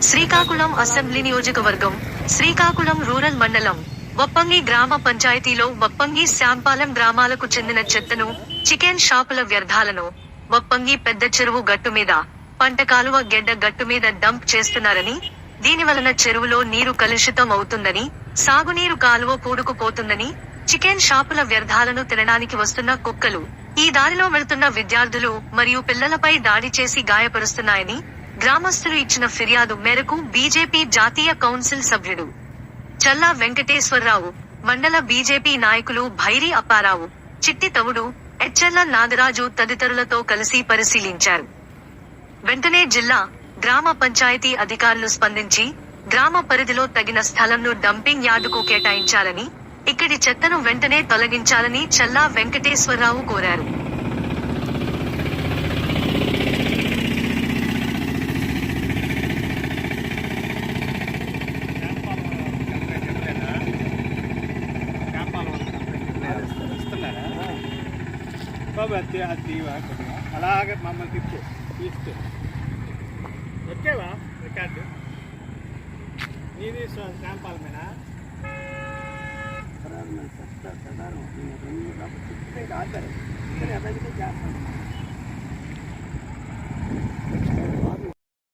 Srikakulam assembly నియోజకవర్గం Srikakulam rural మండలం వప్పంగి గ్రామ పంచాయతీలో వప్పంగి శాంపాలెం గ్రామాలకు చెందిన చెత్తను చికెన్ షాపుల వ్యర్థాలను వప్పంగి పెద్ద చెరువు గట్టు మీద పంట కాలువ గెడ్డ గట్టు మీద డంప్ చేస్తున్నారని దీని వలన చెరువులో నీరు కలుషితం అవుతుందని సాగునీరు కాలువ పూడుకుపోతుందని చికెన్ షాపుల వ్యర్థాలను తినడానికి వస్తున్న కుక్కలు ఈ దారిలో వెళుతున్న విద్యార్థులు మరియు పిల్లలపై దాడి చేసి గాయపరుస్తున్నాయని గ్రామస్తులు ఇచ్చిన ఫిర్యాదు మేరకు బీజేపీ జాతీయ కౌన్సిల్ సభ్యుడు చల్లా వెంకటేశ్వరరావు మండల బీజేపీ నాయకులు భైరి అప్పారావు చిట్టి తవుడు ఎచ్చెల్ల నాగరాజు తదితరులతో కలిసి పరిశీలించారు. వెంటనే జిల్లా గ్రామ పంచాయతీ అధికారులు స్పందించి గ్రామ పరిధిలో తగిన స్థలంను డంపింగ్ యార్డుకు కేటాయించాలని ఇక్కడి చెత్తను వెంటనే తొలగించాలని చల్లా వెంకటేశ్వరరావు కోరారు. బాబు అది అది ఇవ్వ అలాగే మమ్మల్ని తిప్పు. తీస్తూ. వచ్చేవా రికార్డు. నీది శాంపాలమేనా?